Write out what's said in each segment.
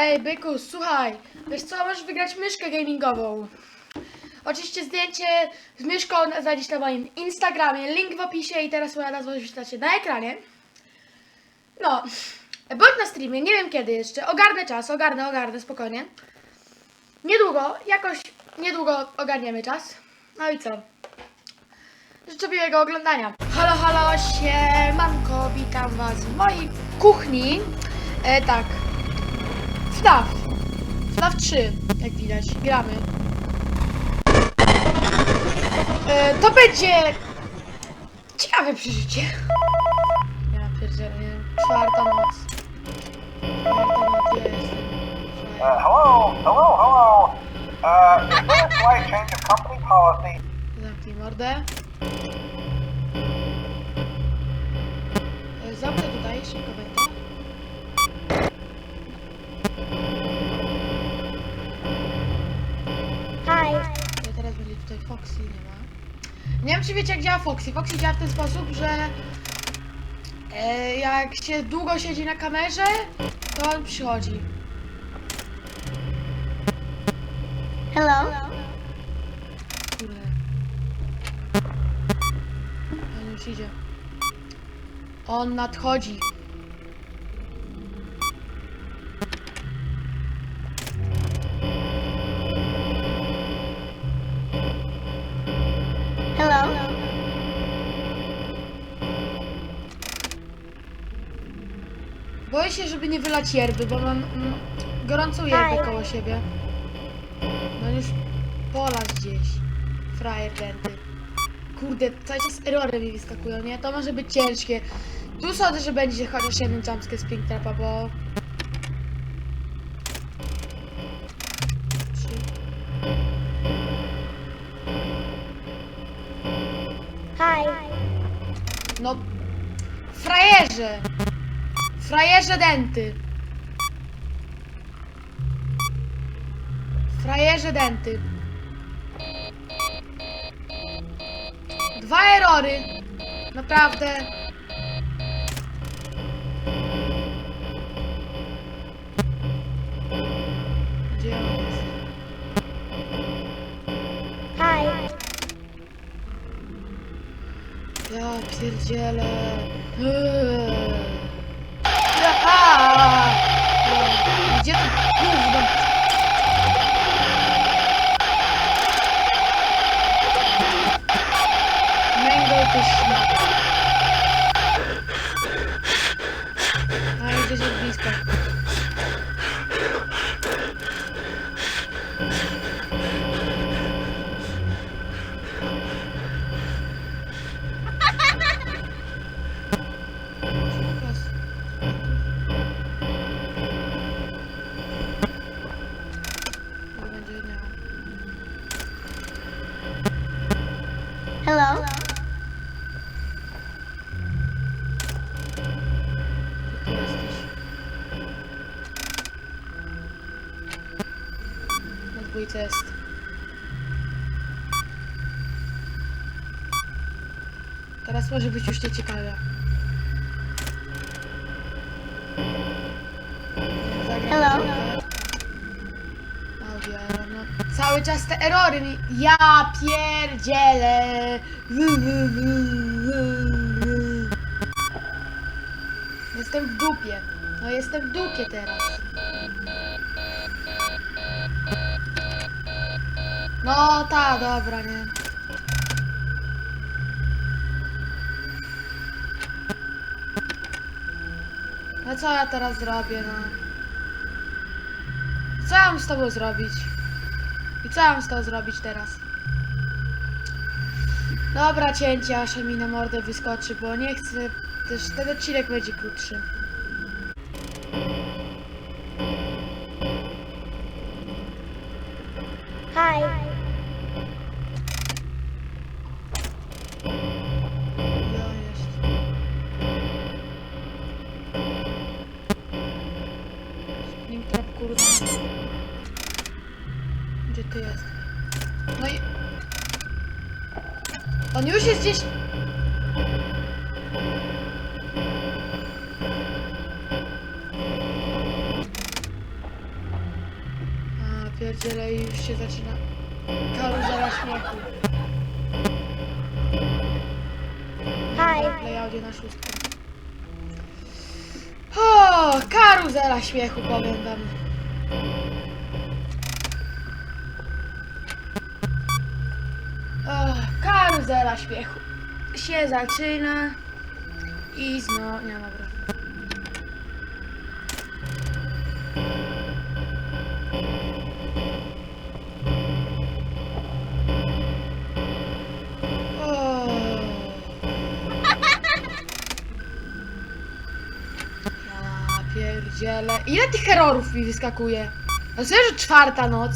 Ej, byku, słuchaj, wiesz co, możesz wygrać myszkę gamingową. Oczywiście zdjęcie z myszką znajdziesz na moim Instagramie, link w opisie i teraz moja nazwa wyświetla się na ekranie. No, bądź na streamie, nie wiem kiedy jeszcze, ogarnę czas, ogarnę, ogarnę, spokojnie. Niedługo, jakoś niedługo ogarniemy czas. No i co? Życzę miłego oglądania. Halo, halo, siemanko, witam was w mojej kuchni. E, tak, FNAF. FNAF 3, jak widać, gramy. E, to będzie ciekawe przeżycie. Ja pierdzielę, czwarta noc. Czwarta noc, jestem? Uh, hello, hello, hello. Uh, is there a slight change of company policy? Zamknij mordę. E, Zamknę tutaj szybko będę. Tutaj Foxy, nie ma. Nie wiem czy wiecie jak działa Foxy. Foxy działa w ten sposób, że e, jak się długo siedzi na kamerze, to on przychodzi. Hello. Kurde. On już idzie. On nadchodzi. Boję się, żeby nie wylać yerby, bo mam mm, gorącą yerbę koło siebie. No już pola gdzieś. Frajer denty. Kurde, cały czas erory mi wyskakują, nie? To może być ciężkie. Tu sądzę, że będzie chociaż jeden jumpscare z Pink Trapa, bo... Trzy. Hi. No... Frajerze! Frajerze denty! Frajerze denty! Dwa erory! Naprawdę! Gdzie on jest? Hi. Ja pierdzielę. Eee. Aha! Gdzie to gówno? Mango to szmat. A gdzieś jest blisko. Teraz. Jest. Teraz może być już nieciekawe. Hello. Audio no cały czas te erory mi... Ja pierdzielę! Jestem w dupie. No jestem w dupie teraz. No ta, dobra, nie. No co ja teraz zrobię, no? Co ja mam z tobą zrobić? I co ja mam z tobą zrobić teraz? Dobra, cięcie, aż mi na mordę wyskoczy, bo nie chcę... Też ten odcinek będzie krótszy. Kurde. Gdzie ty jest? No i... On już jest gdzieś... pierdzielę i już się zaczyna karuzela śmiechu. Hi. Play audio na szóstkę. O, karuzela śmiechu, powiem wam. Karuzela śmiechu. Się zaczyna i znowu, nie dobra. O. Ile tych errorów mi wyskakuje? No sobie, że czwarta noc.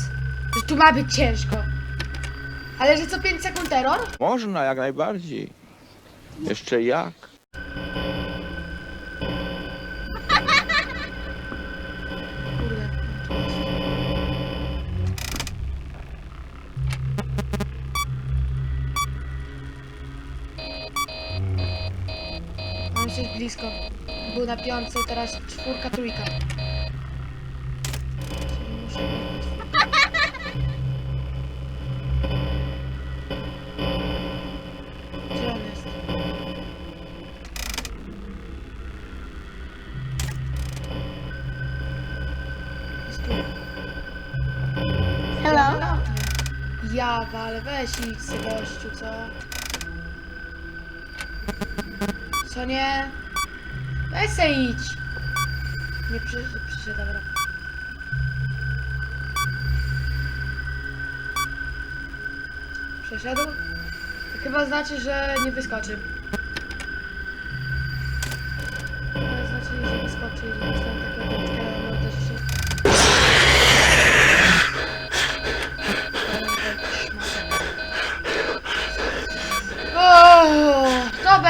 Że tu ma być ciężko. Ale że co 5 sekund error? Można, jak najbardziej. Jeszcze jak. Kurde. Jest blisko. Był na piątce, teraz czwórka, trójka. Ale weź idź gościu, co? Co nie? Weź se idź. Nie przy, przyszedł, dobra. Przeszedł? To chyba znaczy, że nie wyskoczy. To znaczy, że wyskoczy i dostałem takiego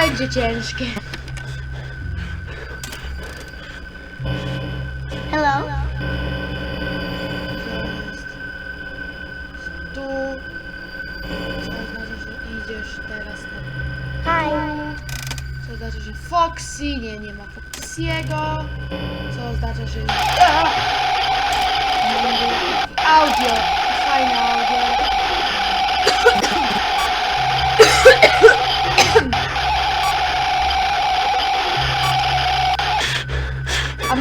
będzie ciężkie. Hello? Tu. Co oznacza, że idziesz teraz na Hi. Co oznacza, że Foxy, nie, nie ma Foxiego. Co oznacza, że... Audio, fajne audio.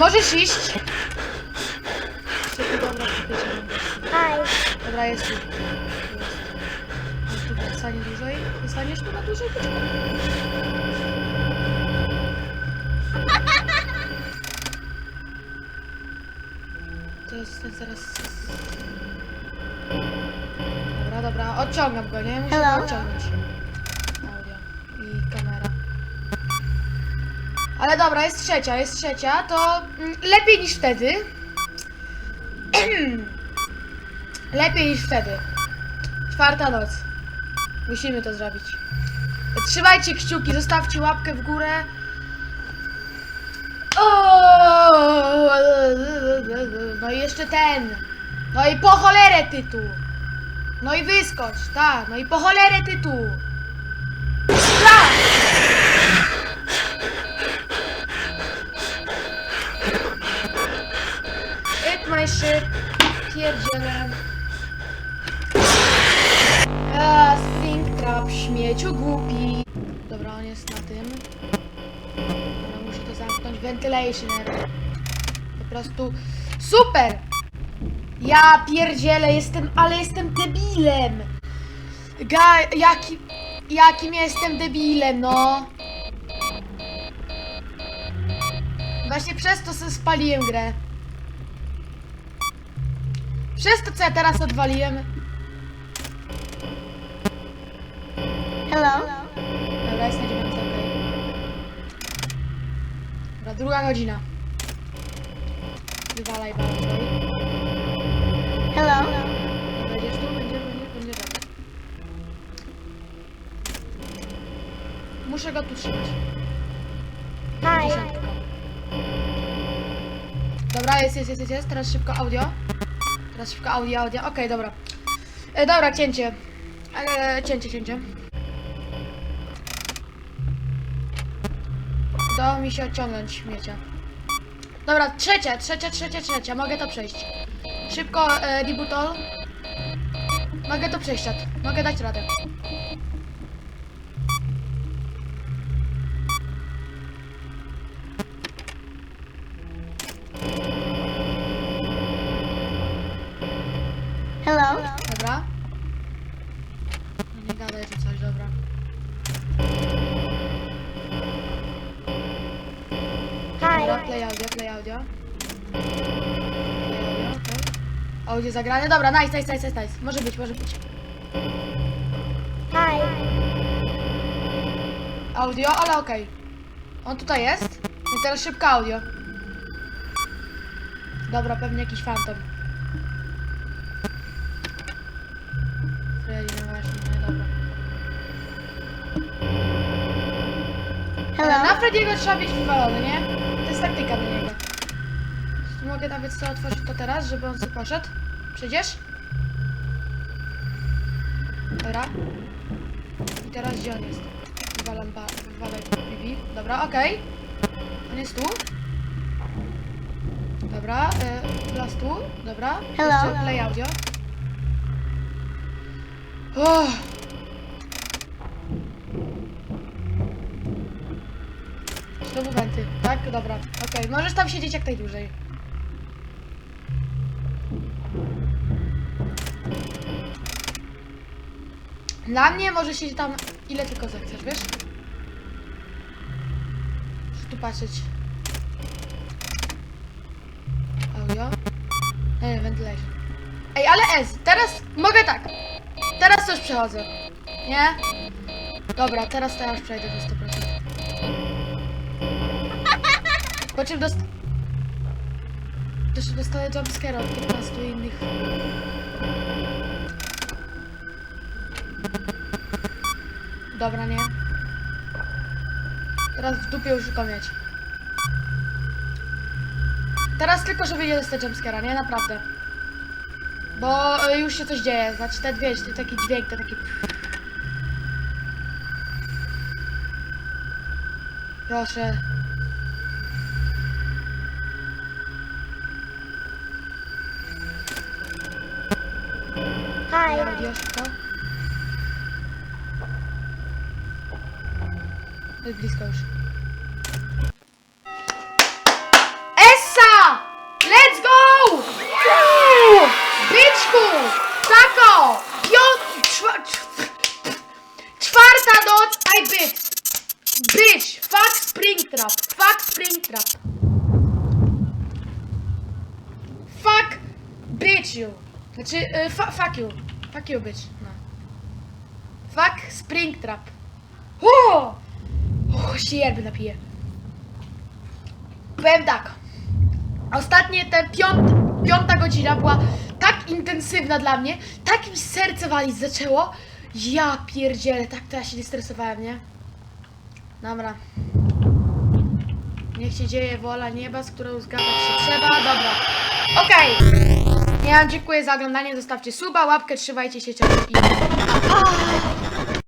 Możesz iść? Dobra. Hi. Dobra, jest tu. Jest. Tu zostanie dłużej? Zostaniesz tu na dłużej? To jest ten zaraz... Dobra, dobra, odciągam go, nie? Muszę Hello? go odciągnąć. Audio i kamera. Ale dobra, jest trzecia, jest trzecia, to mm, lepiej niż wtedy. Lepiej niż wtedy. Czwarta noc. Musimy to zrobić. Trzymajcie kciuki, zostawcie łapkę w górę. No i jeszcze ten. No i po cholerę tytuł. No i wyskocz, tak. No i po cholerę tytuł. Shit. Pierdzielę. A, Springtrap, śmieciu głupi. Dobra, on jest na tym. Dobra, muszę to zamknąć. Ventilation. Po prostu super! Ja pierdzielę, jestem, ale jestem debilem. Ga, jaki, jakim jestem debilem, no. Właśnie przez to sobie spaliłem grę. Przez to, co ja teraz odwaliłem. Hello? Dobra, jest na dziewiątej, okej. Dobra, druga godzina. Wywalaj balon, Hello? Będziesz tu? Będzie, będzie, będzie dobra. Muszę go tu trzymać. Hi. Dziesiątką. Dobra, jest, jest, jest, jest, jest. Teraz szybko audio. Teraz szybko audio, audio. Okej, dobra. E, dobra, cięcie. E, cięcie, cięcie. Udało mi się odciągnąć śmiecia. Dobra, trzecia, trzecia, trzecia, trzecia. Mogę to przejść. Szybko, e, reboot. Mogę to przejść, czat. Mogę dać radę. Audio, audio. Zagrane, dobra, nice, nice, nice, nice. Może być, może być. Hi. Audio, ale okej. On tutaj jest. I teraz szybko audio. Dobra, pewnie jakiś fantom. Freddy, no właśnie, no dobra. Ale na Hello? Frediego trzeba być wywalony, nie? To jest taktyka dla niego. Mogę nawet sobie otworzyć to teraz, żeby on sobie poszedł. Przyjdziesz? Dobra. I teraz gdzie on jest? Wywalam ba... Wywalaj bibi. Dobra, okej. On jest tu. Dobra, y, las tu. Dobra. Hello. Jeszcze play audio. Oh. Znowu wenty, tak? Dobra, okej. Możesz tam siedzieć jak najdłużej. Dla mnie może siedzieć tam ile tylko zechcesz, wiesz? Muszę tu patrzeć. Audio. Nie, ventilation. Ej, ale S, teraz mogę tak. Teraz coś przechodzę. Nie? Dobra, teraz to ja przejdę do 100%. Po czym. Też dostanę jumpscare od 15 innych. Dobra, nie. Teraz w dupie już go mieć. Teraz tylko, żeby nie dostać jumpscare'a, nie? Naprawdę. Bo y, już się coś dzieje, znaczy te dwie, te taki dźwięk, te taki... Proszę. To jest blisko już. Essa! Let's go! Woo! Byczku! Tako! Czwa, cz- czwarta noc, I bit! Bitch! Fuck Springtrap! Fuck Springtrap! Fuck bitch you! Znaczy, y, fu- fuck you. You bitch. No. Fuck Springtrap. O! O, się jerby napiję. Powiem tak. Ostatnie te piąt, piąta godzina była tak intensywna dla mnie, tak mi serce walić zaczęło. Ja pierdzielę, tak to ja się nie stresowałem, nie? Dobra. Niech się dzieje wola nieba, z którą zgadzać się trzeba. Dobra. Okej. Ja dziękuję za oglądanie. Zostawcie suba, łapkę, trzymajcie się i...